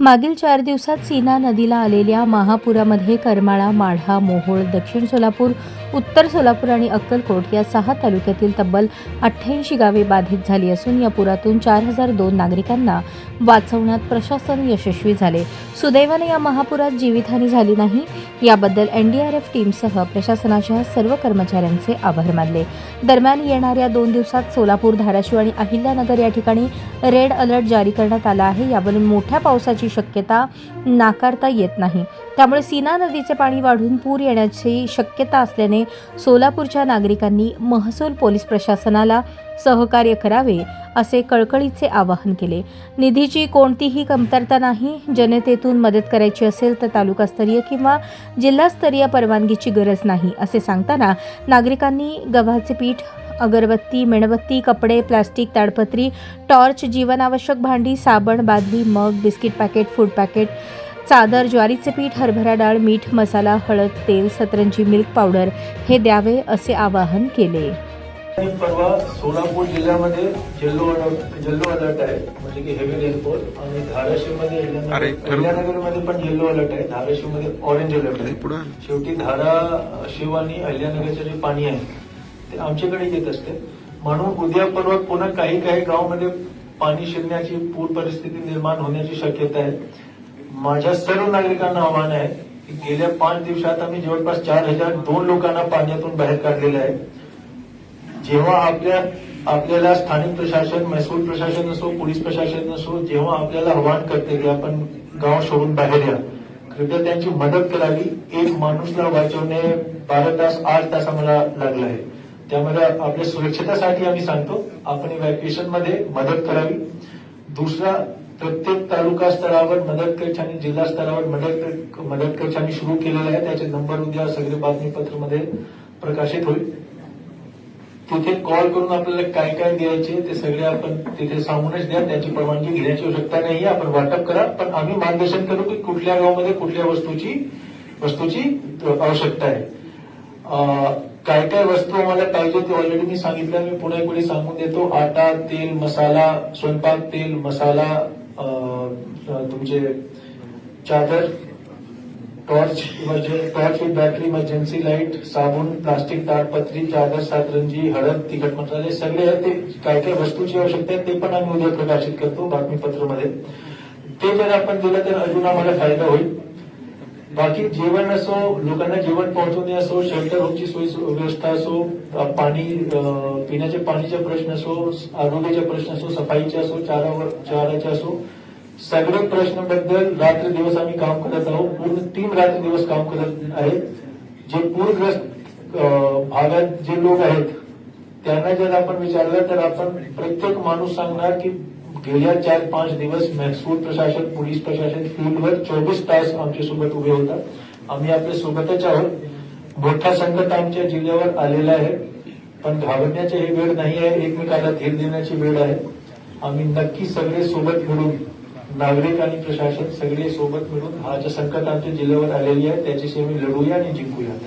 मागील चार दिवसात सीना नदीला आलेल्या महापुरामध्ये करमाळा माढा मोहोळ दक्षिण सोलापूर उत्तर सोलापूर आणि अक्कलकोट या सहा तालुक्यातील तब्बल अठ्ठ्याऐंशी गावे बाधित झाली असून या पुरातून चार हजार दोन नागरिकांना वाचवण्यात प्रशासन यशस्वी झाले. सुदैवाने या महापुरात जीवितहानी झाली नाही. याबद्दल एनडीआरएफ टीमसह प्रशासनाच्या सर्व कर्मचाऱ्यांचे आभार मानले. दरम्यान येणाऱ्या दोन दिवसात सोलापूर धाराशिव आणि अहिल्यानगर या ठिकाणी रेड अलर्ट जारी करण्यात आला आहे. यावरून मोठ्या पावसाची शक्यता नाकारता येत नाही. त्यामुळे सीना नदीचे पाणी वाढून पूर येण्याची शक्यता असल्याने सोलापूरच्या नागरिकांनी महसूल पोलीस प्रशासनाला सहकार्य करावे असे कळकळीचे आवाहन केले. निधीची कोणतीही कमतरता नाही. जनतेतून मदत करायची असेल तर तालुकास्तरीय किंवा जिल्हास्तरीय परवानगीची गरज नाही असे सांगताना नागरिकांनी गव्हाचे पीठ अगरबत्ती मेणबत्ती कपडे प्लास्टिक ताडपत्री टॉर्च जीवनावश्यक भांडी साबण बादली मग बिस्किट पॅकेट फूड पॅकेट चादर ज्वारीचे पीठ हरभरा डाळ मीठ मसाला हळद तेल सतरंजी मिल्क पावडर हे द्यावे असे आवाहन केले. परवा सोलापूर जिल्ह्यामध्ये येल्लो अलर्ट येल्लो अलर्ट आहे म्हणजे की हेवी रेनफॉल आणि धाराशिवमध्ये अहिल्यानगरमध्ये पण येल्लो अलर्ट आहे धाराशिवमध्ये ऑरेंज अलर्ट आहे. पुढं शेवटी धाराशिव आणि अहिल्यानगरचं जे पाणी आहे ते आमच्याकडे येत असते म्हणून उद्या परवा पुन्हा काही काही गावामध्ये पाणी शिरण्याची पूर परिस्थिती निर्माण होण्याची शक्यता आहे. माझ्या सर्व नागरिकांना आव्हान आहे की गेल्या पाच दिवसात आम्ही जवळपास चार हजार दोन लोकांना पाण्यातून बाहेर काढलेलं आहे. जेव्हा आपल्या आपल्याला स्थानिक प्रशासन महसूल प्रशासन असो पोलीस प्रशासन असो जेव्हा आपल्याला आव्हान करते की आपण गाव सोडून बाहेर या. कृपया त्यांची मदत करावी. एक माणूसला वाचवणे बारा तास आठ तास आम्हाला लागला आहे. त्यामुळे आपल्या सुरक्षितेसाठी आम्ही सांगतो. आपण इव्हॅक्युएशनमध्ये मदत करावी. दुसरा प्रत्येक तालुका स्तरावर मदत कक्ष आणि जिल्हा स्तरावर मदत मदत कक्ष आम्ही सुरू केलेला आहे. त्याचे नंबर उद्या सगळे बातमीपत्रमध्ये प्रकाशित होईल. तिथे कॉल करून आपल्याला काय काय द्यायचे ते सगळे आपण तिथे सांगूनच द्या. त्याची परवानगी घेण्याची आवश्यकता नाही आपण वाटप करा. पण आम्ही मार्गदर्शन करू की कुठल्या गावामध्ये कुठल्या वस्तूची वस्तूची आवश्यकता आहे. अं, काय काय वस्तू आम्हाला पाहिजे ते ऑलरेडी मी सांगितलं मी पुन्हा पुढे सांगून देतो. आटा तेल मसाला स्वयंपाक तेल मसाला तुमचे चादर torch torch with battery emergency light साबण प्लास्टिक ताडपत्री चादर सातरंजी हळद तिखट मसाले सगळे ते. काय काय वस्तूची आवश्यकता आहे ते पण आम्ही उद्या प्रकाशित करतो बातमीपत्रामध्ये. ते जर आपण दिलं तर अजून आम्हाला फायदा होईल. बाकी जेवण असो लोकांना जेवण पोहोचवणे असो शेल्टर होमची सोयी व्यवस्था असो पाणी पिण्याच्या पाणीचे प्रश्न असो आरोग्याचे प्रश्न असो सफाईचे असो चारावर चाराचे असो सगळे प्रश्नाबद्दल रात्र दिवस आम्ही काम करत आहोत. पूर्ण तीन रात्र दिवस काम करत आहेत. जे पूरग्रस्त भागात जे लोक आहेत त्यांना जर आपण विचारलं तर आपण प्रत्येक माणूस सांगणार की गेल्या चार पाच दिवस मॅक्सफूड प्रशासन पोलीस प्रशासन फील्डवर चोवीस तास आमच्यासोबत उभे होतात आम्ही आपल्या सोबतच आहोत. मोठा संकट आमच्या जिल्ह्यावर आलेला आहे. पण घाबरण्याची ही वेळ नाही आहे. एकमेकाला धीर देण्याची वेळ आहे. आम्ही नक्की सगळे सोबत मिळून नागरिक आणि प्रशासन सगळे सोबत मिळून हा जे संकट आमच्या जिल्ह्यावर आलेली आहे त्याच्याशी आम्ही लढूया आणि जिंकूया.